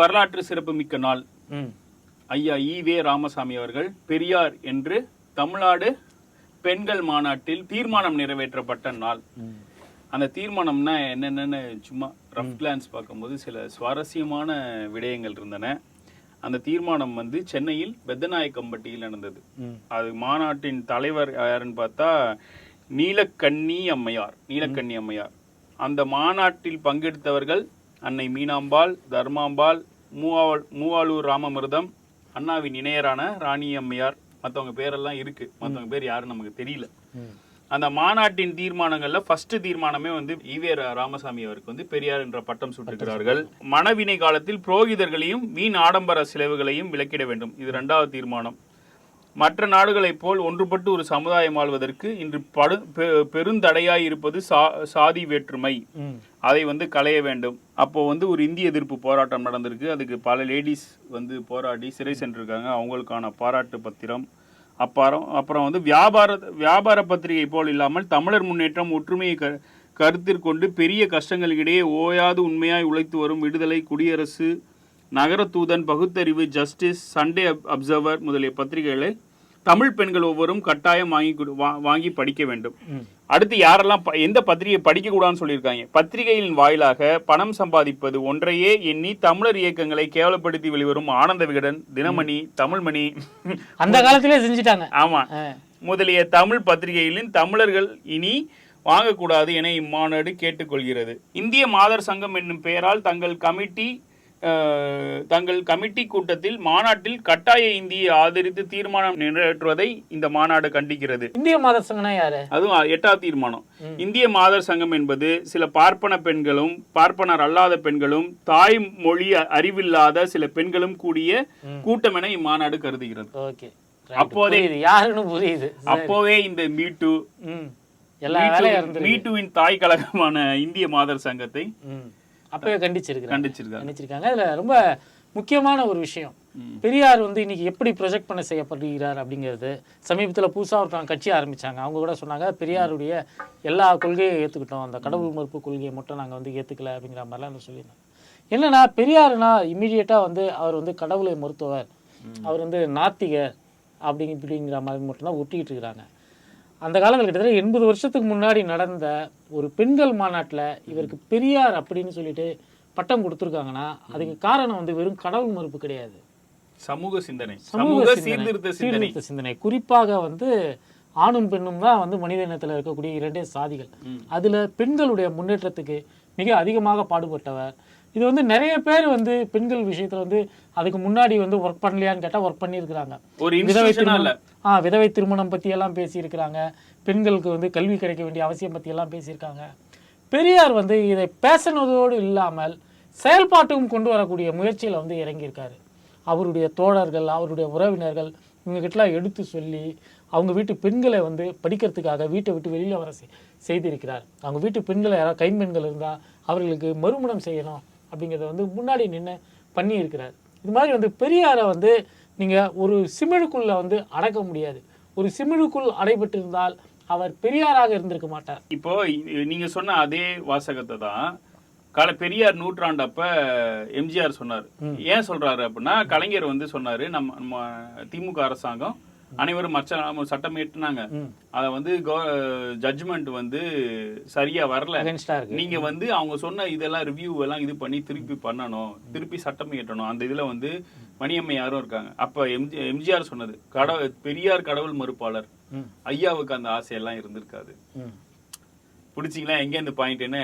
வரலாற்று சிறப்புமிக்க நாள். ஐயா ஈவே ராமசாமி அவர்கள் பெரியார் என்று தமிழ்நாடு பெண்கள் மாநாட்டில் தீர்மானம் நிறைவேற்றப்பட்ட நாள். அந்த தீர்மானம்னா என்னென்னு சும்மா ரஃப் கிளான்ஸ் பார்க்கும்போது சில சுவாரஸ்யமான விடயங்கள் இருந்தன. அந்த தீர்மானம் வந்து சென்னையில் பெத்தநாயக்கம்பட்டியில் நடந்தது. அது மாநாட்டின் தலைவர் யாருன்னு பார்த்தா நீலக்கண்ணி அம்மையார் நீலக்கண்ணி அம்மையார். அந்த மாநாட்டில் பங்கெடுத்தவர்கள் அன்னை மீனாம்பாள் தர்மாம்பாள் மூவாள் மூவாளூர் ராமமிர்தம் அண்ணாவின் இணையரான ராணி அம்மையார் மற்றவங்க பேரெல்லாம் இருக்கு. மற்றவங்க பேர் யாரும் நமக்கு தெரியல. அந்த மாநாட்டின் தீர்மானங்கள்ல ஃபர்ஸ்ட் தீர்மானமே வந்து ஈவே ராமசாமி அவருக்கு வந்து பெரியார் என்ற பட்டம் சூட்டிருக்கிறார்கள். மணவினை காலத்தில் புரோகிதர்களையும் வீண் ஆடம்பர செலவுகளையும் விலக்கிட வேண்டும். இது இரண்டாவது தீர்மானம். மற்ற நாடுகளைப் போல் ஒன்றுபட்டு ஒரு சமுதாயம் ஆள்வதற்கு இன்று படு பெருந்தடையாய் இருப்பது சா சாதி வேற்றுமை. அதை வந்து களைய வேண்டும். அப்போது வந்து ஒரு இந்திய எதிர்ப்பு போராட்டம் நடந்திருக்கு. அதுக்கு பல லேடிஸ் வந்து போராடி சிறை சென்றிருக்காங்க. அவங்களுக்கான பாராட்டு பத்திரம் அப்புறம் அப்புறம் வந்து வியாபார வியாபார பத்திரிகை போல் இல்லாமல் தமிழர் முன்னேற்றம் ஒற்றுமையை க கருத்திற்கொண்டு பெரிய கஷ்டங்களுக்கிடையே ஓயாது உண்மையாய் உழைத்து வரும் விடுதலை குடியரசு நகரத்தூதன் பகுத்தறிவு ஜஸ்டிஸ் சண்டே அப்சர்வர் முதலிய பத்திரிகைகளை தமிழ் பெண்கள் ஒவ்வொரும் கட்டாயம் வாங்கி வாங்கி படிக்க வேண்டும். அடுத்து யாரெல்லாம் எந்த பத்திரிகை படிக்க கூடாதுன்னு சொல்லியிருக்காங்க. பத்திரிகையின் வாயிலாக பணம் சம்பாதிப்பது ஒன்றையே எண்ணி தமிழர் இயக்கங்களை கேவலப்படுத்தி வெளிவரும் ஆனந்த விகடன் தினமணி தமிழ்மணி. அந்த காலத்திலே செஞ்சுட்டாங்க. ஆமா. முதலிய தமிழ் பத்திரிகைகளின் தமிழர்கள் இனி வாங்கக்கூடாது என இம்மாநாடு கேட்டுக்கொள்கிறது. இந்திய மாதர் சங்கம் என்னும் பெயரால் தங்கள் கமிட்டி தங்கள் கமிட்டி கூட்டத்தில் மாநாட்டில் கட்டாய இந்தியை ஆதரித்து தீர்மானம் நிறைவேற்றுவதை இந்த மாநாடு கண்டிக்கிறது. இந்திய மாதர் சங்கம்னா யாரு? அதுவும் எட்டாவது தீர்மானம். இந்திய மாதர் சங்கம் என்பது சில பார்ப்பன பெண்களும் பார்ப்பனர் அல்லாத பெண்களும் தாய் மொழி அறிவில்லாத சில பெண்களும் கூடிய கூட்டம் என இம்மாநாடு கருதுகிறது. ஓகே. அப்போதே- யாருன்னு புரியுது. அப்போவே இந்த மீட்டு மீட்டுவின் தாய் கழகமான இந்திய மாதர் சங்கத்தை அப்பவே கண்டிச்சிருக்காங்க. கண்டிச்சிருக்காங்க. அதுல ரொம்ப முக்கியமான ஒரு விஷயம். பெரியார் வந்து இன்னைக்கு எப்படி ப்ரொஜெக்ட் பண்ண செய்யப்படுகிறார் அப்படிங்கிறது சமீபத்தில் புதுசாக ஒருத்தவங்க கட்சி ஆரம்பிச்சாங்க. அவங்க கூட சொன்னாங்க பெரியாருடைய எல்லா கொள்கையை ஏற்றுக்கிட்டோம் அந்த கடவுள் மறுப்பு கொள்கையை மட்டும் நாங்கள் வந்து ஏற்றுக்கல அப்படிங்கிற மாதிரிலாம் வந்து சொல்லியிருந்தாங்க. என்னன்னா பெரியாருனா இம்மிடியேட்டாக வந்து அவர் வந்து கடவுளை மறுத்தவர் அவர் வந்து நாத்திகர் அப்படிங்க இப்படிங்கிற மாதிரி மட்டும்தான் ஒட்டிக்கிட்டு இருக்கிறாங்க. அந்த காலங்கள் கிட்டத்தட்ட எண்பது வருஷத்துக்கு முன்னாடி நடந்த ஒரு பெண்கள் மாநாட்டில் இவருக்கு பெரியார் அப்படின்னு சொல்லிட்டு பட்டம் கொடுத்துருக்காங்கன்னா அதுக்கு காரணம் வந்து வெறும் கடவுள் மறுப்பு கிடையாது. சமூக சிந்தனை. சமூக சீர்திருத்த சீர்திருத்த சிந்தனை. குறிப்பாக வந்து ஆணும் பெண்ணும் தான் வந்து மனித இனத்தில் இருக்கக்கூடிய இரண்டே சாதிகள். அதுல பெண்களுடைய முன்னேற்றத்துக்கு மிக அதிகமாக பாடுபட்டவர். இது வந்து நிறைய பேர் வந்து பெண்கள் விஷயத்துல வந்து அதுக்கு முன்னாடி வந்து ஒர்க் பண்ணலையான்னு கேட்டா ஒர்க் பண்ணியிருக்கிறாங்க. ஒரு விதவை திருமணம் ஆ விதவை திருமணம் பத்தி எல்லாம் பேசியிருக்கிறாங்க. பெண்களுக்கு வந்து கல்வி கிடைக்க வேண்டிய அவசியம் பத்தி எல்லாம் பேசியிருக்காங்க. பெரியார் வந்து இதை பேசினதோடு இல்லாமல் செயல்பாட்டுக்கும் கொண்டு வரக்கூடிய முயற்சியில வந்து இறங்கியிருக்காரு. அவருடைய தோழர்கள் அவருடைய உறவினர்கள் இவங்ககிட்டலாம் எடுத்து சொல்லி அவங்க வீட்டு பெண்களை வந்து படிக்கிறதுக்காக வீட்டை விட்டு வெளியில வர செய்- செய்திருக்கிறார். அவங்க வீட்டு பெண்களை யாராவது கைம்பெண்கள் இருந்தா அவர்களுக்கு மறுமணம் செய்யணும். அப்படிங்கிறத வந்து முன்னாடி நின்று பண்ணியிருக்கிறார். இது மாதிரி வந்து பெரியாரை வந்து நீங்க ஒரு சிமிழுக்குள்ள வந்து அடக்க முடியாது. ஒரு சிமிழுக்குள் அடைபட்டிருந்தால் அவர் பெரியாராக இருந்திருக்க மாட்டார். இப்போ இ- நீங்க சொன்ன அதே வாசகத்தை தான் கால பெரியார் நூற்றாண்டப்ப எம்ஜிஆர் சொன்னார். ஏன் சொல்றாரு அப்படின்னா கலைஞர் வந்து சொன்னாரு நம்ம நம்ம திமுக அரசாங்கம் அனைவரும் மற்ற சட்டம் ஏற்றுனாங்க. அத வந்து ஜட்ஜ்மெண்ட் வந்து சரியா வரல. நீங்க வந்து அவங்க சொன்ன இதெல்லாம் ரிவ்யூ எல்லாம் இது பண்ணி திருப்பி பண்ணணும். திருப்பி சட்டம் இயற்றணும். அந்த இதுல வந்து மணியம்மை யாரும் இருக்காங்க. அப்ப எம்ஜி எம்ஜிஆர் சொன்னது. கடவுள் பெரியார் கடவுள் மறுப்பாளர். ஐயாவுக்கு அந்த ஆசையெல்லாம் இருந்திருக்காது. பிடிச்சிங்களா? எங்க இந்த பாயிண்ட்னு.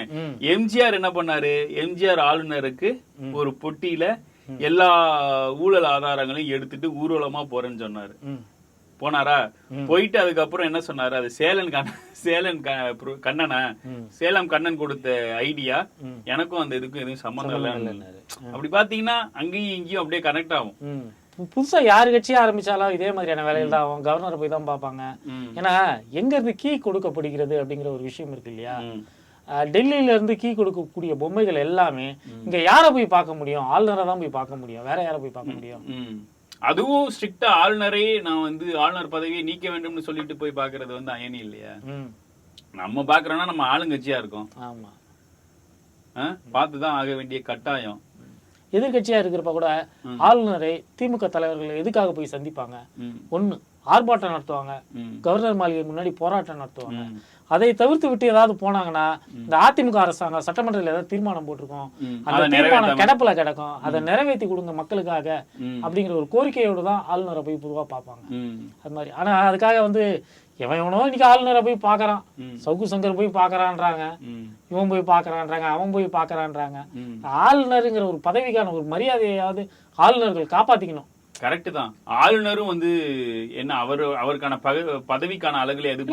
எம்ஜிஆர் என்ன பண்ணாரு? எம்ஜிஆர் ஆளுநருக்கு ஒரு பொட்டியில எல்லா ஊழல் ஆதாரங்களையும் எடுத்துட்டு ஊர்வலமா போறேன்னு சொன்னாரு. போனாரா? போயிட்டு அதுக்கப்புறம் என்ன சொன்னாரு? அது சேலன் கண்ண சேலன் கண்ணனா. சேலம் கண்ணன் கொடுத்த ஐடியா. எனக்கும் அந்த இதுக்கும் எதுவும் சம்மந்தம் இல்லைன்னாரு. அப்படி பாத்தீங்கன்னா அங்கேயும் இங்கேயும் அப்படியே கனெக்ட் ஆகும். புதுசா யார் கட்சி ஆரம்பிச்சாலும் இதே மாதிரியான வேலைகள் தான் ஆகும். கவர்னரை போய் தான் பார்ப்பாங்க. ம். ஏன்னா எங்க இருந்து கீ கொடுக்கப்படுகிறது அப்படிங்கிற ஒரு விஷயம் இருக்கு இல்லையா? டெல்லியில இருந்து கீ கொடுக்கக்கூடிய பொம்மைகள் எல்லாமே இங்க யாரை போய் பார்க்க முடியும்? ஆளுநரை தான் போய் பார்க்க முடியும். வேற யாரை போய் பார்க்க முடியும். அதுவும் ஸ்ட்ரிக்டா ஆளுநரே நான் வந்து ஆளுநர் பதவியை நீக்க வேண்டும்னு சொல்லிட்டு போய் பாக்குறது வந்து அயனி இல்லையா. நம்ம பாக்குறோம்னா நம்ம ஆளுங்கட்சியா இருக்கோம். ஆமா. பார்த்துதான் ஆக வேண்டிய கட்டாயம். எதிர்க்கட்சியா இருக்கிறப்ப கூட ஆளுநரை திமுக தலைவர்கள் எதுக்காக போய் சந்திப்பாங்க. ஒண்ணு ஆர்ப்பாட்டம் நடத்துவாங்க. கவர்னர் மாளிகை முன்னாடி போராட்டம் நடத்துவாங்க. அதை தவிர்த்து விட்டு ஏதாவது போனாங்கன்னா இந்த அதிமுக அரசாங்கம் சட்டமன்றத்தில் ஏதாவது தீர்மானம் போட்டிருக்கோம். அந்த தீர்மானம் கிடப்புல கிடக்கும் அதை நிறைவேற்றி கொடுங்க மக்களுக்காக. அப்படிங்கிற ஒரு கோரிக்கையோடு தான் ஆளுநரை போய் பொதுவாக பார்ப்பாங்க. அது மாதிரி ஆனா அதுக்காக வந்து எவன் எவனோ இன்னைக்கு ஆளுநரை போய் பார்க்கறான். சவுக்கு சங்கர் போய் பார்க்கறான்றாங்க. இவன் போய் பார்க்கறான்றாங்க அவன் போய் பார்க்கறான்றாங்க. ஆளுநருங்கிற ஒரு பதவிக்கான ஒரு மரியாதையாவது ஆளுநர்கள் காப்பாத்திக்கணும் கரெக்ட் தான். ஆளுநரும் வந்து என்ன அவர் அவருக்கான பதவிக்கான அழகுல எது?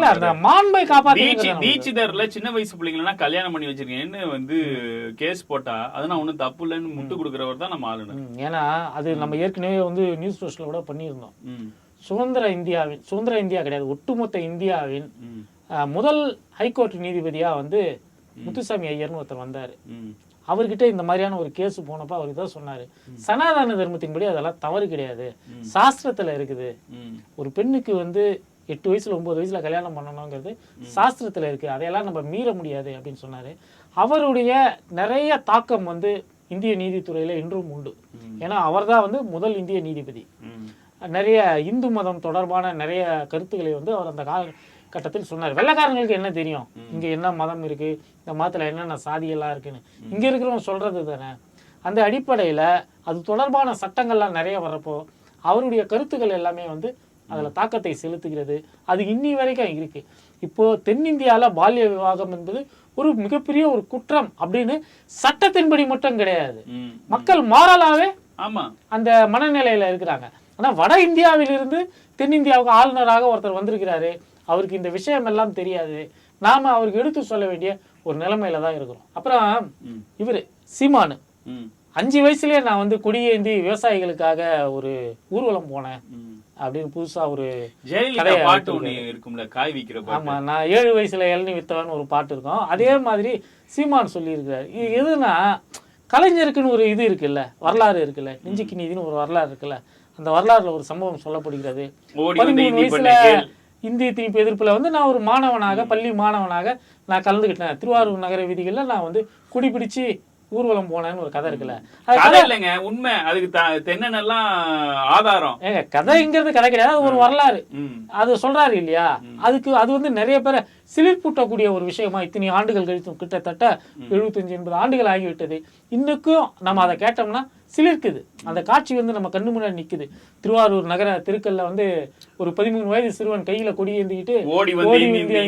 மாண்பை காப்பாத்தி தீட்சிதர்ல சின்ன வயசு பிள்ளைங்களா கல்யாணம் பண்ணி வச்சிருக்கேன்னு வந்து கேஸ் போட்டா அதெல்லாம் ஒண்ணும் தப்பு இல்லைன்னு முட்டு கொடுக்கறவர் தான் நம்ம ஆளுநர். ஏன்னா அது நம்ம ஏற்கனவே வந்து நியூஸ் ரோஸ்ட்ல கூட பண்ணியிருந்தோம். சுதந்திர இந்தியாவின் சுதந்திர இந்தியா கிடையாது ஒட்டுமொத்த இந்தியாவின் முதல் ஹைகோர்ட் நீதிபதியா வந்து முத்துசாமி ஐயர்னு ஒருத்தர் வந்தாரு. அவர்கிட்ட இந்த மாதிரியான ஒரு கேஸ் போனப்ப அவர் இதான் சொன்னாரு. சனாதன தர்மத்தின்படி அதெல்லாம் தவறு கிடையாது. சாஸ்திரத்துல இருக்குது. ஒரு பெண்ணுக்கு வந்து எட்டு வயசுல ஒன்பது வயசுல கல்யாணம் பண்ணணுங்கிறது சாஸ்திரத்துல இருக்கு. அதையெல்லாம் நம்ம மீற முடியாது அப்படின்னு சொன்னாரு. அவருடைய நிறைய தாக்கம் வந்து இந்திய நீதித்துறையில இன்றும் உண்டு. ஏன்னா அவர்தான் வந்து முதல் இந்திய நீதிபதி. நிறைய இந்து மதம் தொடர்பான நிறைய கருத்துக்களை வந்து அவர் அந்த காலகட்டத்தில் சொன்னார். வெள்ளைக்காரங்களுக்கு என்ன தெரியும்? இங்க என்ன மதம் இருக்கு? இந்த மதத்துல என்னென்ன சாதியெல்லாம் இருக்குன்னு. இங்க இருக்கிறவங்க சொல்றது தானே? அந்த அடிப்படையில அது தொடர்பான சட்டங்கள்லாம் நிறைய வரப்போ அவருடைய கருத்துக்கள் எல்லாமே வந்து அதுல தாக்கத்தை செலுத்துகிறது. அது இன்னி வரைக்கும் இருக்கு. இப்போ தென்னிந்தியால பால்ய விவாகம் என்பது ஒரு மிகப்பெரிய ஒரு குற்றம் அப்படின்னு சட்டத்தின்படி மட்டும் கிடையாது. மக்கள் மாறலாவே ஆமா. அந்த மனநிலையில இருக்கிறாங்க. ஆனா வட இந்தியாவிலிருந்து தென்னிந்தியாவுக்கு ஆளுநராக ஒருத்தர் வந்திருக்கிறாரு. அவருக்கு இந்த விஷயம் எல்லாம் தெரியாது. நாம அவருக்கு எடுத்து சொல்ல வேண்டிய ஒரு நிலைமையில தான் இருக்கிறோம். அப்புறம். இவரு சீமானு. அஞ்சு வயசுலயே நான் வந்து கொடியேந்தி விவசாயிகளுக்காக ஒரு ஊர்வலம் போனேன். அப்படின்னு புதுசா ஒரு பாட்டு ஒண்ணு இருக்கும்ல காய் பாட்டு? ஆமா நான் ஏழு வயசுல இளநி வித்தவன் ஒரு பாட்டு இருக்கும். அதே மாதிரி சீமான் சொல்லியிருக்கிறார். இது எதுனா கலைஞருக்குன்னு ஒரு இது இருக்குல்ல வரலாறு இருக்குல்ல நெஞ்சுக்கு நீதினு ஒரு வரலாறு இருக்குல்ல அந்த வரலாறுல ஒரு சம்பவம் சொல்லப்படுகிறது. பதிமூணு வயசுல. இந்திய திணிப்பு எதிர்ப்புல வந்து நான் ஒரு மாணவனாக பள்ளி மாணவனாக நான் கலந்துக்கிட்டேன் திருவாரூர் நகர வீதிகள்ல நான் வந்து குடிபிடிச்சு ஊர்வலம் போனேன்னு ஒரு கதை இருக்குல்ல. கதை இல்லைங்க உண்மை. அதுக்கு த- தென்னனெல்லாம் ஆதாரம். ஏங்க கதைங்கிறது கதை கிடையாது. அது ஒரு வரலாறு. அது சொல்றாரு இல்லையா? அதுக்கு அது வந்து நிறைய பேரை சிலிர்ப்பூட்டக்கூடிய ஒரு விஷயமா இத்தனை ஆண்டுகள் கழித்து கிட்டத்தட்ட எழுபத்தஞ்சு எண்பது ஆண்டுகள் ஆகிவிட்டது. இன்னுக்கும் நம்ம அதை கேட்டோம்னா சிலிர்க்குது. அந்த காட்சி வந்து நம்ம கண்ணு முன்னாடி நிக்குது. திருவாரூர் நகர தெருக்கல்ல வந்து ஒரு பதிமூணு வயது சிறுவன் கையில கொடி ஏந்திக்கிட்டு ஓடி வந்து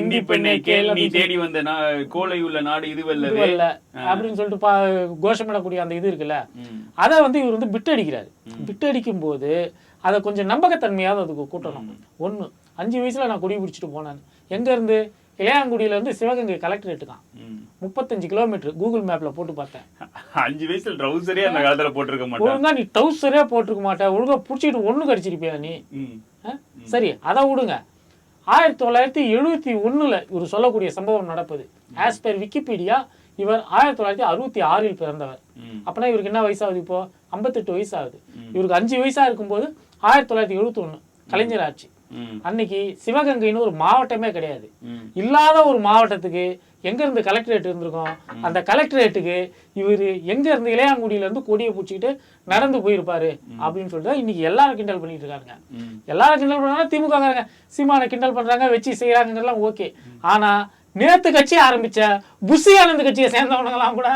இந்தி- பெண்ணை கேள் நீ தேடி வந்த கோலை உள்ள நாடு இதுவல்லவே இதுவல்ல அப்படின்னு சொல்லிட்டு பா கோஷமிடக்கூடிய அந்த இது இருக்குல்ல. அதை வந்து இவர் வந்து பிட்டடிக்கிறாரு பிட்டடிக்கும் போது அதை கொஞ்சம் நம்பகத்தன்மையாவது அதுக்கு கூட்டணும். ஒண்ணு அஞ்சு வயசுல நான் கொடி பிடிச்சிட்டு போனேன். எங்க இருந்து? இளையாங்குடியில இருந்து சிவகங்கை கலெக்டரேட்டுக்கான். முப்பத்தஞ்சு கிலோமீட்டர் கூகுள் மேப்ல போட்டு பார்த்தேன். அஞ்சு வயசுல ட்ரௌசரே அந்த காலத்துல போட்டிருக்க மாட்டான். ஒழுங்கா நீ டவுசரே போட்டிருக்க மாட்ட. ஒழுங்கா புடிச்சிட்டு ஒண்ணு கடிச்சிருப்பியா நீ? சரி அதை விடுங்க. ஆயிரத்தி தொள்ளாயிரத்தி எழுபத்தி ஒண்ணுல இவர் சொல்லக்கூடிய சம்பவம் நடப்பது. ஆஸ் பெர் விக்கிபீடியா இவர் ஆயிரத்தி தொள்ளாயிரத்தி அறுபத்தி ஆறில் பிறந்தவர். அப்பனா இவருக்கு என்ன வயசாகுது இப்போ? ஐம்பத்தெட்டு வயசு ஆகுது இவருக்கு அஞ்சு வயசா இருக்கும்போது ஆயிரத்தி தொள்ளாயிரத்தி எழுபத்தி ஒண்ணு கலைஞர் ஆட்சி. அன்னைக்கு சிவகங்கைன்னு ஒரு மாவட்டமே கிடையாது. இல்லாத ஒரு மாவட்டத்துக்கு எங்க இருந்து கலெக்டரேட் இருந்திருக்கும்? அந்த கலெக்டரேட்டுக்கு இவரு எங்க இருந்து இளையாங்குடியில இருந்து கொடியை பிடிச்சிக்கிட்டு நடந்து போயிருப்பாரு அப்படின்னு சொல்லிட்டு இன்னைக்கு எல்லாரும் கிண்டல் பண்ணிட்டு இருக்காங்க. எல்லாரும் கிண்டல் பண்றாங்க திமுக காரங்க சீமானை கிண்டல் பண்றாங்க வச்சு செய்யறாங்கலாம் ஓகே. ஆனா நேத்து கட்சி ஆரம்பிச்ச புஷி ஆனந்த் கட்சியை சேர்ந்தவனுங்க எல்லாம் கூட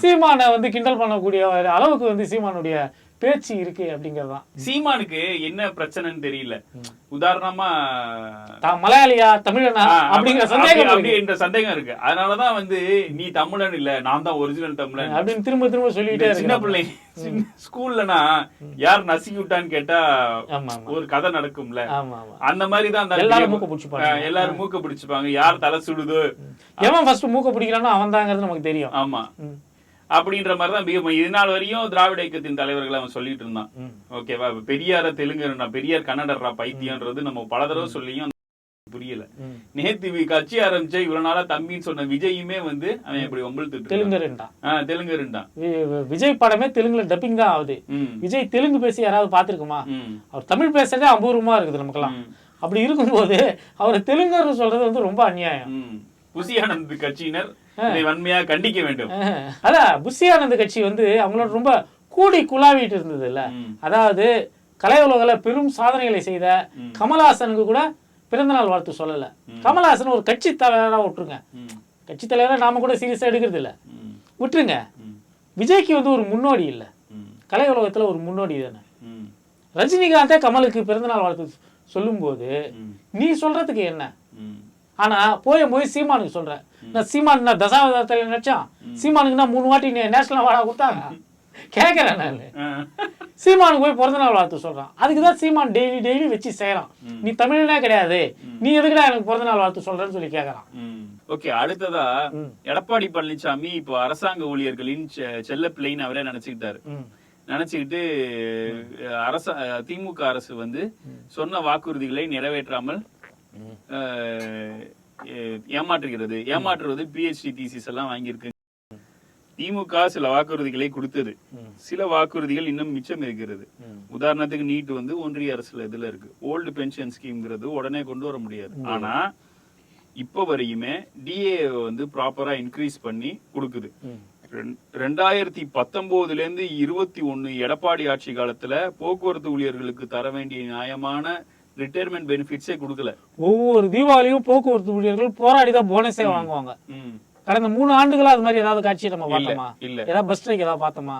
சீமானை வந்து கிண்டல் பண்ணக்கூடிய அளவுக்கு வந்து சீமானுடைய பேச்சு இருக்கு அப்படிங்கறதுதான். சீமானுக்கு என்ன பிரச்சனைன்னு தெரியல. உதாரணமா தான் மலையாளியா தமிழனா? அப்படிங்கிற அப்படி- சந்தேகம் அப்படி இருக்கு. என்ற சந்தேகம் இருக்கு. அதனாலதான் வந்து நீ தமிழன் இல்ல நான் தான் ஒரிஜினல் தமிழன். அப்படின்னு திரும்ப திரும்ப சொல்லிட்டே சின்ன பிள்ளை ஸ்கூல்லனா யார் நசுக்கி விட்டான்னு கேட்டா ஒரு கதை நடக்கும்ல. அந்த மாதிரி தான் எல்லாரும் மூக்க பிடிச்சிப்பாங்க. எல்லாரும் மூக்க பிடிச்சுப்பாங்க. யார் தலை சுடுதோ? எவன் ஃபர்ஸ்ட் மூக்க பிடிக்கிறானோ அவன் தாங்கிறது நமக்கு தெரியும். ஆமா. அப்படின்ற மாதிரி தான் இது நாள் வரையும் திராவிட இயக்கத்தின் தலைவர்கள் அவன் சொல்லிட்டு இருந்தான். ஓகேவா? பெரியார தெலுங்குறா பெரியார் கன்னடர்ரா பைத்தியம்ன்றது நம்ம பல தடவை சொல்லியும் புரியல. நேத்து கட்சி ஆரம்பிச்ச இவ்வளவு நாளா தம்பின்னு சொன்ன விஜயுமே வந்து அவன் இப்படி ஒம்பழுத்துட்டு தெலுங்கருண்டா ஆஹ் தெலுங்குருண்டான் விஜய் படமே தெலுங்குல டப்பிங் தான் ஆகுது. விஜய் தெலுங்கு பேசி யாராவது பார்த்திருக்குமா? ம். அவர் தமிழ் பேசுறதே அபூர்வமா இருக்குது நமக்கெல்லாம். அப்படி இருக்கும்போது அவர் தெலுங்கர்னு சொல்றது வந்து ரொம்ப அநியாயம். ஆனந்த் கட்சியினர் இதை வன்மையா கண்டிக்க வேண்டும் அதான் புஷி ஆனந்த் கட்சி வந்து அவங்களோட ரொம்ப கூடி குழாவிட்டு இருந்தது இல்ல. அதாவது கலை உலகில் பெரும் சாதனைகளை செய்த கமலஹாசனுக்கு கூட பிறந்தநாள் வாழ்த்து சொல்லல கமலஹாசன் ஒரு கட்சி தலைவரா விட்டுருங்க. கட்சி தலைவரா நாம கூட சீரியஸா எடுக்கிறது இல்ல. விட்டுருங்க. விஜய்க்கு வந்து ஒரு முன்னோடி இல்ல. கலை உலகத்துல ஒரு முன்னோடி தானே. ரஜினிகாந்தே கமலுக்கு பிறந்தநாள் வாழ்த்து சொல்லும்போது. நீ சொல்றதுக்கு என்ன ம். ஆனா போய் போய் சீமானுக்கு சொல்றேன். நான் சீமான் நான் தசாவதாரத்தில் நினைச்சான் சீமானுக்கு நான் மூணு வாட்டி நேஷனல் அவார்டா கொடுத்தாங்க. கேட்கறேன் நான். சீமானுக்கு போய் பிறந்தநாள் வாழ்த்து சொல்றான். அதுக்கு தான் சீமான் டெய்லி டெய்லி வச்சு செய்யறான். நீ தமிழனே கிடையாது. நீ எதுக்குடா எனக்கு பிறந்தநாள் வாழ்த்து சொல்றேன்னு சொல்லி கேட்கறான். ஓகே அடுத்ததா எடப்பாடி பழனிசாமி இப்போ அரசாங்க ஊழியர்களின் செல்ல பிள்ளைன்னு அவரே நினைச்சுக்கிட்டாரு. நினைச்சுக்கிட்டு அரச திமுக அரசு வந்து சொன்ன வாக்குறுதிகளை நிறைவேற்றாமல் ஏமாற்றுகிறது. ஏமாற்றுவது பிஹெச்டி தீசிஸ் எல்லாம் வாங்கியிருக்கு. திமுக சில வாக்குறுதிகளை கொடுத்தது. சில வாக்குறுதிகள் இன்னும் மிச்சம் இருக்கிறது. உதாரணத்துக்கு நீட் வந்து ஒன்றிய அரசுல இதுல இருக்கு. ஓல்டு பென்ஷன் ஸ்கீம்ங்கிறது உடனே கொண்டு வர முடியாது. ஆனா இப்போ வரையுமே டிஏ வந்து ப்ராப்பரா இன்க்ரீஸ் பண்ணி கொடுக்குது. ரெண்- ரெண்டாயிரத்தி பத்தொன்பதுல இருந்து இருபத்தி ஒண்ணு எடப்பாடி ஆட்சி காலத்துல போக்குவரத்து ஊழியர்களுக்கு தர வேண்டிய நியாயமான ரிட்டையர்மெண்ட் பெனிஃபிட்ஸே கொடுக்கல. ஒவ்வொரு தீபாவளியும் போக்குவரத்து ஊழியர்கள் போராடி தான் போனஸே வாங்குவாங்க. கடந்த மூணு ஆண்டுகளா அது மாதிரி ஏதாவது காட்சி நம்ம பார்த்தோமா? இல்ல. ஏதாவது பஸ் ஸ்ட்ரைக் ஏதாவது பார்த்தோமா?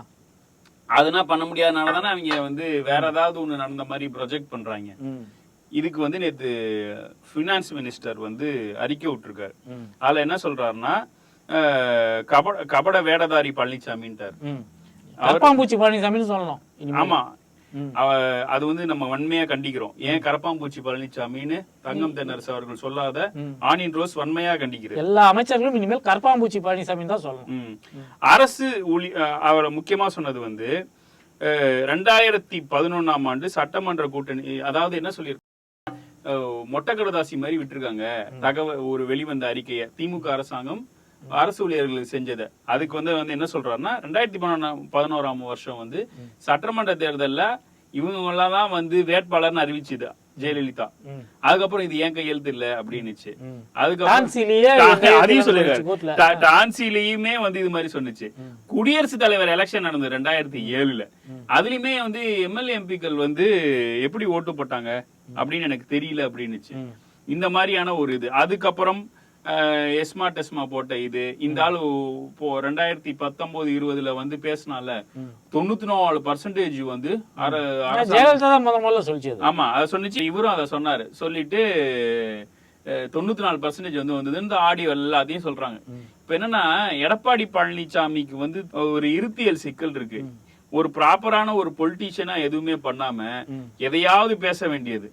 அதெல்லாம் பண்ண முடியாதனால தானே அவங்க வந்து வேற ஏதாவது ஒண்ணு நடந்த மாதிரி ப்ரொஜெக்ட் பண்றாங்க. இதுக்கு வந்து நேத்து ஃபினான்ஸ் மினிஸ்டர் வந்து அறிக்கை விட்டுருக்காரு. அதுல என்ன சொல்றாருன்னா கபட கபட வேடதாரி பழனிசாமின்ட்டார். பழனிசாமின்னு சொல்லணும். ஆமா. அது வந்து நம்ம வன்மையா கண்டிக்கிறோம். ஏன் கரப்பாம்பூச்சி பழனிசாமின்னு தங்கம் தென்னரசு அவர்கள் சொல்லாத ஆனின் ரோஸ் வன்மையா கண்டிக்கிறது. எல்லா அமைச்சர்களும் இனிமேல் கரப்பாம்பூச்சி பழனிசாமி தான் சொல்லணும். அரசு ஊழி அவரை முக்கியமா சொன்னது வந்து ரெண்டாயிரத்தி பதினொன்னாம் ஆண்டு சட்டமன்ற கூட்டணி அதாவது என்ன சொல்லியிருக்காங்க மொட்டை கடதாசி மாதிரி விட்டுருக்காங்க. தகவல் ஒரு வெளிவந்த அறிக்கையை திமுக அரசாங்கம் அரசு ஊழியர்களுக்கு செஞ்சதை. அதுக்கு வந்து வந்து என்ன சொல்றாருன்னா ரெண்டாயிரத்தி பதினோராம் வருஷம் வந்து சட்டமன்ற தேர்தல்ல இவங்க எல்லாம் தான் வந்து வேட்பாளர்னு அறிவிச்சுது ஜெயலலிதா. அதுக்கப்புறம் இது ஏன் கையெழுத்து இல்ல அப்படின்னுச்சு. அதுக்கப்புறம் அதையும். சொல்லிருக்காரு டான்சிலையுமே வந்து இது மாதிரி சொன்னுச்சு. குடியரசுத் தலைவர் எலெக்ஷன் நடந்தது ரெண்டாயிரத்தி ஏழுல. அதுலயுமே வந்து எம்எல்ஏ எம்பிக்கள் வந்து எப்படி ஓட்டு போட்டாங்க அப்படின்னு எனக்கு தெரியல அப்படின்னுச்சு. இந்த மாதிரியான ஒரு இது. அதுக்கப்புறம் எஸ்மா டெஸ்மா போட்ட இது. இந்த ஆளு இப்போ ரெண்டாயிரத்தி பத்தொன்பது இருபதுல வந்து பேசினால தொண்ணூத்தி நாலு பர்சன்டேஜ் வந்து. ஆமா அதை சொன்னிச்சு இவரும் அதை சொன்னாரு. சொல்லிட்டு தொண்ணூத்தி நாலு பர்சன்டேஜ் வந்து வந்தது. இந்த ஆடியோ எல்லாத்தையும் சொல்றாங்க. இப்ப என்னன்னா எடப்பாடி பழனிசாமிக்கு வந்து ஒரு இருத்தியல் சிக்கல் இருக்கு. ஒரு ப்ராப்பரான ஒரு பொலிட்டீஷியனா எதுவுமே பண்ணாம எதையாவது பேச வேண்டியது.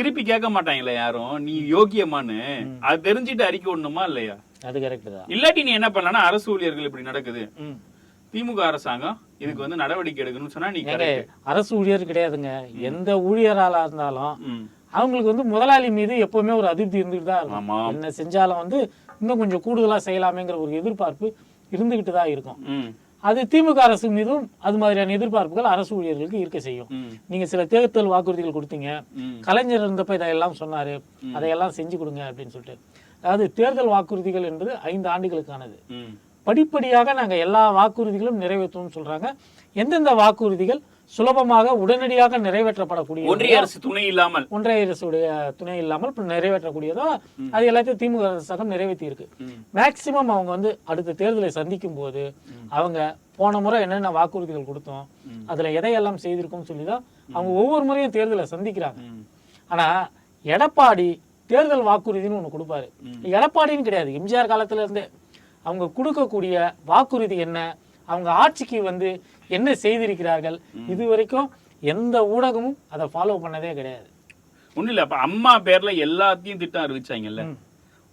திருப்பி கேட்க மாட்டாங்களே யாரும். நீ யோக்கியமான்னு. அது தெரிஞ்சுட்டு அறிக்கை விடணுமா இல்லையா? அது கரெக்ட் தான். இல்லாட்டி நீ என்ன பண்ணலன்னா அரசு ஊழியர்கள் இப்படி நடக்குது. திமுக அரசாங்கம் இதுக்கு வந்து நடவடிக்கை எடுக்கணும்னு சொன்னா நீ. அரசு ஊழியர் கிடையாதுங்க. எந்த ஊழியரால இருந்தாலும் அவங்களுக்கு வந்து முதலாளி மீது எப்பவுமே ஒரு அதிருப்தி இருந்துகிட்டு தான் இருக்கும். என்ன செஞ்சாலும் வந்து இன்னும் கொஞ்சம் கூடுதலா செய்யலாமேங்கிற ஒரு எதிர்பார்ப்பு இருந்துகிட்டு தான் இருக்கும். அது திமுக அரசு மீதும் அது மாதிரியான எதிர்பார்ப்புகள் அரசு ஊழியர்களுக்கு இருக்க செய்யும். நீங்க சில தேர்தல் வாக்குறுதிகள் கொடுத்தீங்க. கலைஞர் இருந்தப்ப இதெல்லாம் சொன்னாரு. அதையெல்லாம் செஞ்சு கொடுங்க அப்படின்னு சொல்லிட்டு. அதாவது தேர்தல் வாக்குறுதிகள் என்பது ஐந்து ஆண்டுகளுக்கானது. படிப்படியாக நாங்க எல்லா வாக்குறுதிகளும் நிறைவேற்றுவோம்னு சொல்றாங்க. எந்தெந்த வாக்குறுதிகள் சுலபமாக உடனடியாக நிறைவேற்றப்படக்கூடிய ஒன்றிய அரசு துணை இல்லாமல். ஒன்றிய அரசுடைய துணை இல்லாமல் நிறைவேற்றக்கூடியதோ அது எல்லாத்தையும் திமுக அரசாங்கம் நிறைவேற்றி இருக்கு. மேக்சிமம் அவங்க வந்து அடுத்த தேர்தலை சந்திக்கும் போது அவங்க போன முறை என்னென்ன வாக்குறுதிகள் கொடுத்தோம் அதுல எதையெல்லாம் செய்திருக்கோம் சொல்லி தான் அவங்க ஒவ்வொரு முறையும் தேர்தலை சந்திக்கிறாங்க. ஆனா எடப்பாடி தேர்தல் வாக்குறுதின்னு ஒண்ணு கொடுப்பாரு. எடப்பாடின்னு கிடையாது. எம்ஜிஆர் காலத்துல இருந்தே அவங்க கொடுக்கக்கூடிய வாக்குறுதி என்ன? அவங்க ஆட்சிக்கு வந்து என்ன செய்திருக்கிறார்கள்? இது வரைக்கும் எந்த ஊடகமும் அதை ஃபாலோ பண்ணதே கிடையாது. ஒண்ணும் இல்ல அப்ப அம்மா பேர்ல எல்லாத்தையும் திட்டம் அறிவிச்சாங்கல்ல.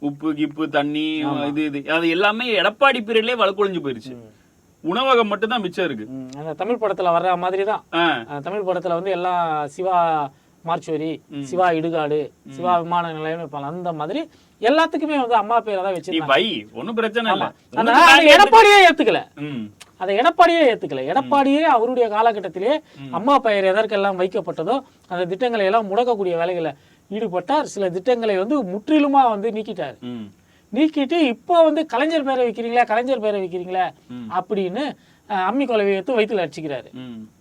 உப்பு கிப்பு தண்ணி இது இது. அது எல்லாமே எடப்பாடி பீரியட்லயே வழக்கொழிஞ்சு போயிருச்சு. உணவகம் மட்டும் தான் மிச்சம் இருக்கு. அந்த தமிழ் படத்துல வர்ற மாதிரி தான் தமிழ் படத்துல வந்து எல்லாம் சிவா மார்ச்சுவரி சிவா இடுகாடு சிவா விமான நிலையம் வைப்பாங்க அந்த மாதிரி எல்லாத்துக்குமே வந்து அம்மா பேரை தான் வச்சிருக்காங்க ஒண்ணும் பிரச்சனை இல்ல. ஆனா உனக்கு அதை நானே எடப்பாடியே ஏத்துக்கல. ம், அதை எடப்பாடியே ஏத்துக்கல. எடப்பாடியே அவருடைய காலகட்டத்திலே அம்மா பெயர் எதற்கெல்லாம் வைக்கப்பட்டதோ அந்த திட்டங்களை எல்லாம் முடக்கக்கூடிய வேலைகளை ஈடுபட்டார். சில திட்டங்களை வந்து முற்றிலுமா வந்து நீக்கிட்டார். நீக்கிட்டு இப்போ வந்து கலைஞர் பேரை வைக்கிறீங்களா கலைஞர் பேரை வைக்கிறீங்களா அப்படின்னு அம்மி குலவை எடுத்து வயித்துல அடிச்சுக்கிறாரு.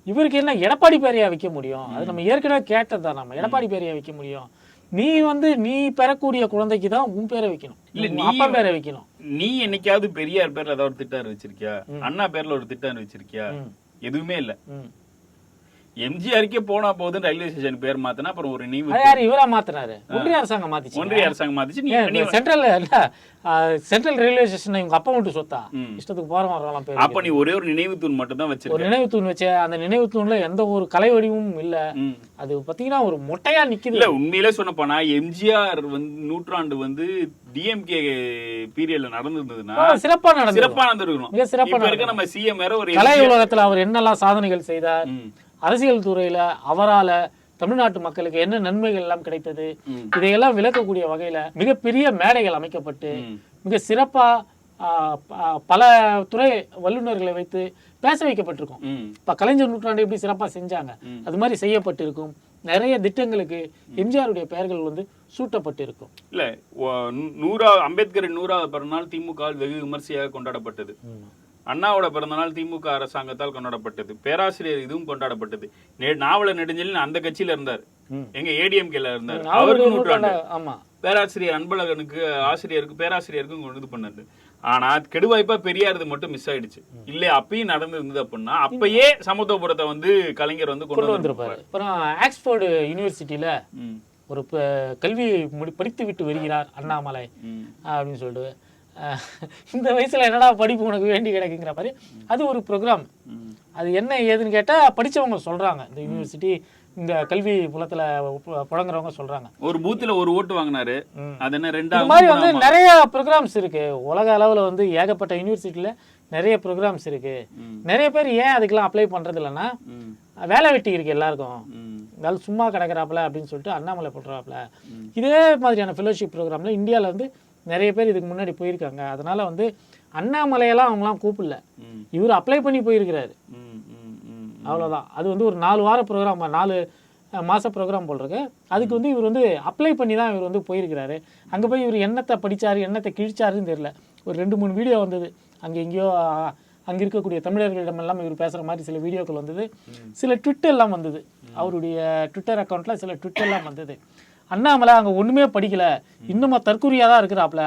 இவருக்கு என்ன எடப்பாடி பேரையா வைக்க முடியும்? அது நம்ம ஏற்கனவே கேட்டது தான் நம்ம. எடப்பாடி பேரையா வைக்க முடியும்? நீ வந்து நீ பெறக்கூடிய குழந்தைக்கு தான் உன் பேரை வைக்கணும். இல்ல, நீ- அப்பா பேரை வைக்கணும். நீ என்னைக்காவது பெரியார் பேர்ல ஏதாவது ஒரு திட்டம் வச்சிருக்கியா அண்ணா பேர்ல ஒரு திட்டம் வச்சிருக்கியா. எதுவுமே இல்ல. எம்ஜிஆருக்கே போனா போதும் ரயில்வே ஸ்டேஷன் பேர் மாத்தினா அப்புறம் ஒரு அது யாரு? இவரா மாத்தினாரு. ஒன்றிய அரசாங்கம் மாத்திச்சு. ஒன்றிய அரசாங்கம் மாத்திச்சு. சென்ட்ரல் இல்ல. சென்ட்ரல் ரயில்வே ஸ்டேஷன் இவங்க அப்பா மட்டும் சொத்தா. இஷ்டத்துக்கு போறோம் வரலாம் பேர் அப்ப நீ ஒரே ஒரு நினைவு தூண் மட்டும் தான் ஒரு வச்சிருக்க நினைவு தூண் வச்ச அந்த நினைவு தூண்ல எந்த ஒரு கலை வடிவமும் இல்ல. அது பாத்தீங்கன்னா ஒரு மொட்டையா நிக்குது. இல்ல உண்மையிலே சொன்ன போனா எம்ஜிஆர் வந்து நூற்றாண்டு வந்து டிஎம்கே பீரியட்ல நடந்திருந்ததுன்னா சிறப்பா நடந்தது சிறப்பா நடந்திருக்கணும். சிறப்பா இருக்க நம்ம சிஎம் வேற ஒரு கலை உலகத்துல அவர் என்னெல்லாம் சாதனைகள் செய்தார். அரசியல் துறையில அவரால தமிழ்நாட்டு மக்களுக்கு என்ன நன்மைகள் எல்லாம் கிடைத்தது. இதையெல்லாம் விளக்கக்கூடிய வகையில மிகப்பெரிய மேடைகள் அமைக்கப்பட்டு. மிக சிறப்பா பல துறை வல்லுநர்களை வைத்து பேச வைக்கப்பட்டிருக்கும். இப்ப கலைஞர் நூற்றாண்டு எப்படி சிறப்பா செஞ்சாங்க? அது மாதிரி செய்யப்பட்டிருக்கும். நிறைய திட்டங்களுக்கு எம்ஜிஆருடைய பெயர்கள் வந்து சூட்டப்பட்டிருக்கும். இல்ல ஒ- நூ- நூறா அம்பேத்கரின் நூறாவது பிறந்தநாள் திமுக வெகு விமர்சையாக கொண்டாடப்பட்டது. அண்ணாவோட பிறந்தநாள் திமுக அரசாங்கத்தால் கொண்டாடப்பட்டது. பேராசிரியர் இதுவும் கொண்டாடப்பட்டது. நெ- நாவல நெடுஞ்செழியன் அந்த கட்சியில இருந்தார். எங்க ஏடிஎம்கேல இருந்தார். அவருடைய அவருக்கு நூற்றாண்டு. நூற்றாண்டு ஆமா. பேராசிரியர் அன்பழகனுக்கு ஆசிரியருக்கு பேராசிரியருக்கும் இது பண்ணது ஆனா கெடுவாய்ப்பா பெரியாரது மட்டும் மிஸ் ஆயிடுச்சு. இல்ல அப்பயும் நடந்து இருந்தது அப்படின்னா அப்பயே சமத்துவபுரத்தை வந்து கலைஞர் வந்து கொண்டு வந்திருப்பாரு. அப்புறம் ஆக்ஸ்போர்டு யூனிவர்சிட்டியில ஒரு கல்வியை முடி படித்து விட்டு வருகிறார் அண்ணாமலை அப்படின்னு சொல்லிட்டு. இந்த வயசுல என்னடா படிப்பு உனக்கு வேண்டி கிடக்குங்கிற மாதிரி. அது ஒரு ப்ரோக்ராம். அது என்ன ஏதுன்னு கேட்டா படிச்சவங்க சொல்றாங்க. இந்த யூனிவர்சிட்டி இந்த கல்வி புலத்துல புழங்குறவங்க சொல்றாங்க. ஒரு பூத்துல ஒரு ஓட்டு வாங்கினாரு. அது என்ன ரெண்டாவது மாதிரி வந்து நிறைய ப்ரோக்ராம்ஸ் இருக்கு. உலக அளவுல வந்து ஏகப்பட்ட யூனிவர்சிட்டியில நிறைய ப்ரோக்ராம்ஸ் இருக்கு. நிறைய பேர் ஏன் அதுக்கெல்லாம் அப்ளை பண்றது இல்லைன்னா வேலை வெட்டி இருக்கு எல்லாருக்கும். இருந்தாலும் சும்மா கிடக்குறாப்புல அப்படின்னு சொல்லிட்டு அண்ணாமலை போடுறாப்புல இதே மாதிரியான ஃபெலோஷிப் ப்ரோக்ராம்ல இந்தியாவில் வந்து நிறைய பேர் இதுக்கு முன்னாடி போயிருக்காங்க. அதனால வந்து அண்ணாமலையெல்லாம் அவங்களாம் கூப்பிடல. இவர் அப்ளை பண்ணி போயிருக்கிறாரு. அவ்வளோதான் அது வந்து ஒரு நாலு வார ப்ரோக்ராம் நாலு மாச ப்ரோக்ராம் போல் அதுக்கு வந்து இவர் வந்து அப்ளை பண்ணி தான் இவர் வந்து போயிருக்கிறாரு. அங்கே போய் இவர் என்னத்தை படிச்சாரு என்னத்தை கிழிச்சாருன்னு தெரியல. ஒரு ரெண்டு மூணு வீடியோ வந்தது. அங்கே எங்கேயோ அங்க இருக்கக்கூடிய தமிழர்களிடம் எல்லாம் இவர் பேசுற மாதிரி சில வீடியோக்கள் வந்தது. சில ட்விட் எல்லாம் வந்தது. அவருடைய ட்விட்டர் அக்கௌண்ட்ல சில ட்விட் எல்லாம் வந்தது. அண்ணாமலை அங்க ஒண்ணுமே படிக்கல. இன்னுமா தற்கொலையாக தான் இருக்கிறாப்ல.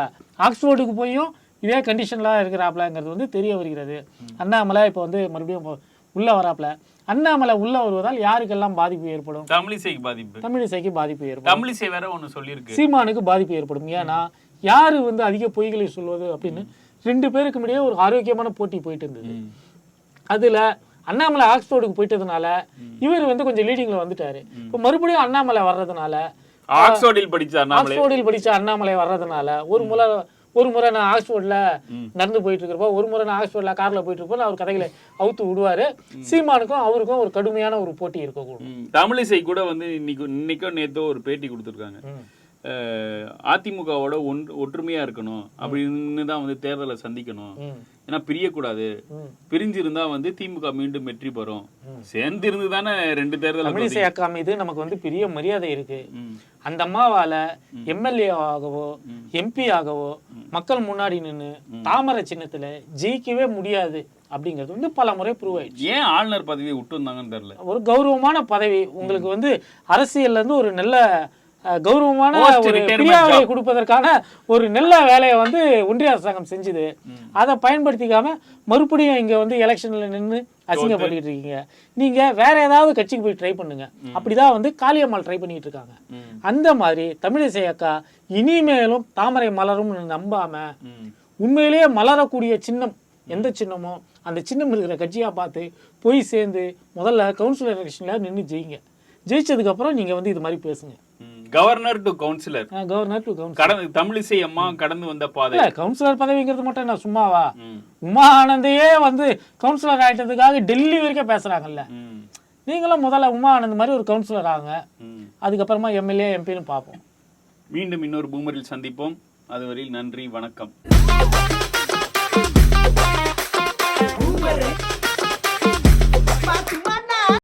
ஆக்ஸ்போர்டுக்கு போயும் இதே கண்டிஷன்ல இருக்கிறாப்லங்கிறது வந்து தெரிய வருகிறது. அண்ணாமலை இப்போ வந்து மறுபடியும் உள்ள வராப்ல. அண்ணாமலை உள்ள வருவதால் யாருக்கெல்லாம் பாதிப்பு ஏற்படும்? தமிழிசைக்கு பாதிப்பு. தமிழிசைக்கு பாதிப்பு ஏற்படும். தமிழிசை வேற ஒண்ணு சொல்லியிருக்கு. சீமானுக்கு பாதிப்பு ஏற்படும். ஏன்னா யாரு வந்து அதிக பொய்களை சொல்வது அப்படின்னு ரெண்டு பேருக்கு இடையே ஒரு ஆரோக்கியமான போட்டி போயிட்டு இருந்தது. அதுல அண்ணாமலை ஆக்ஸ்போர்டுக்கு போயிட்டதுனால இவர் வந்து கொஞ்சம் லீடிங்ல வந்துட்டாரு. இப்போ மறுபடியும் அண்ணாமலை வர்றதுனால ஆக்ஸ்போர்டில் படிச்சார் நாமளே ஆக்ஸ்போர்டில் படிச்ச அண்ணாமலை வர்றதுனால ஒரு முறை ஒரு முறை நான் ஆக்ஸ்போர்ட்ல நடந்து போயிட்டு இருக்கிறப்போ ஒரு முறை நான் ஆக்ஸ்போர்ட்ல கார்ல போயிட்டு இருப்போம் அவர் கதைகளை அவுத்து விடுவாரு. சீமானுக்கும் அவருக்கும் ஒரு கடுமையான ஒரு போட்டி இருக்கக்கூடும். தமிழிசை கூட வந்து இன்னைக்கு இன்னைக்கோ நேத்தோ ஒரு பேட்டி கொடுத்துருக்காங்க. அதிமுகவோட ஒன் ஒற்றுமையா இருக்கணும் அப்படின்னு தான் வந்து தேர்தலை சந்திக்கணும். ஏன்னா பிரியக்கூடாது. பிரிஞ்சிருந்தா வந்து திமுக மீண்டும் வெற்றி பெறும். சேர்ந்து இருந்து தானே ரெண்டு தேர்தல் தமிழிசை அக்கா மீது நமக்கு வந்து பெரிய மரியாதை இருக்கு. அந்த அம்மாவால எம்எல்ஏ ஆகவோ எம்பி ஆகவோ மக்கள் முன்னாடி நின்னு தாமரை சின்னத்துல ஜெயிக்கவே முடியாது அப்படிங்கிறது வந்து பல முறை ப்ரூவ் ஆயிடுச்சு. ஏன் ஆளுநர் பதவியை விட்டு வந்தாங்கன்னு தெரியல. ஒரு கௌரவமான பதவி. உங்களுக்கு வந்து அரசியல்ல இருந்து ஒரு நல்ல கௌரவமான ஒரு job. கொடுப்பதற்கான ஒரு நல்ல வேலையை வந்து ஒன்றிய அரசாங்கம் செஞ்சுது அதை பயன்படுத்திக்காம மறுபடியும் இங்க வந்து எலெக்ஷன்ல நின்னு அசிங்கப்பட்டுக்கிட்டு இருக்கீங்க நீங்க வேற ஏதாவது கட்சிக்கு போய் ட்ரை பண்ணுங்க அப்படிதான் வந்து காளியம்மாள் ட்ரை பண்ணிட்டு இருக்காங்க. அந்த மாதிரி தமிழிசை அக்கா இனிமேலும் தாமரை மலரும்னு நம்பாம. உண்மையிலேயே மலரக்கூடிய சின்னம் எந்த சின்னமோ அந்த சின்னம் இருக்கிற கட்சியா பார்த்து போய் சேர்ந்து முதல்ல கவுன்சிலர் எலெக்ஷன்ல நின்று ஜெயிங்க ஜெயிச்சதுக்கு அப்புறம் நீங்க வந்து இது மாதிரி பேசுங்க. Governor to councillor governor to councillor கடந்து தமிழிசை அம்மா கடந்து வந்த பாதை. கவுன்சிலர் பதவிங்கிறது மட்டும் என்ன சும்மாவா. உமா ஆனந்தையே வந்து கவுன்சிலர் ஆயிட்டதுக்காக டெல்லி வரைக்கும் பேசுறாங்கல்ல. நீங்களும் முதல்ல உமா ஆனந்த் மாதிரி ஒரு கவுன்சிலர் ஆகுங்க. அதுக்கப்புறமா எம்எல்ஏ எம்பின்னு பார்ப்போம். மீண்டும் இன்னொரு பூமரில் சந்திப்போம். அதுவரையில் நன்றி வணக்கம்.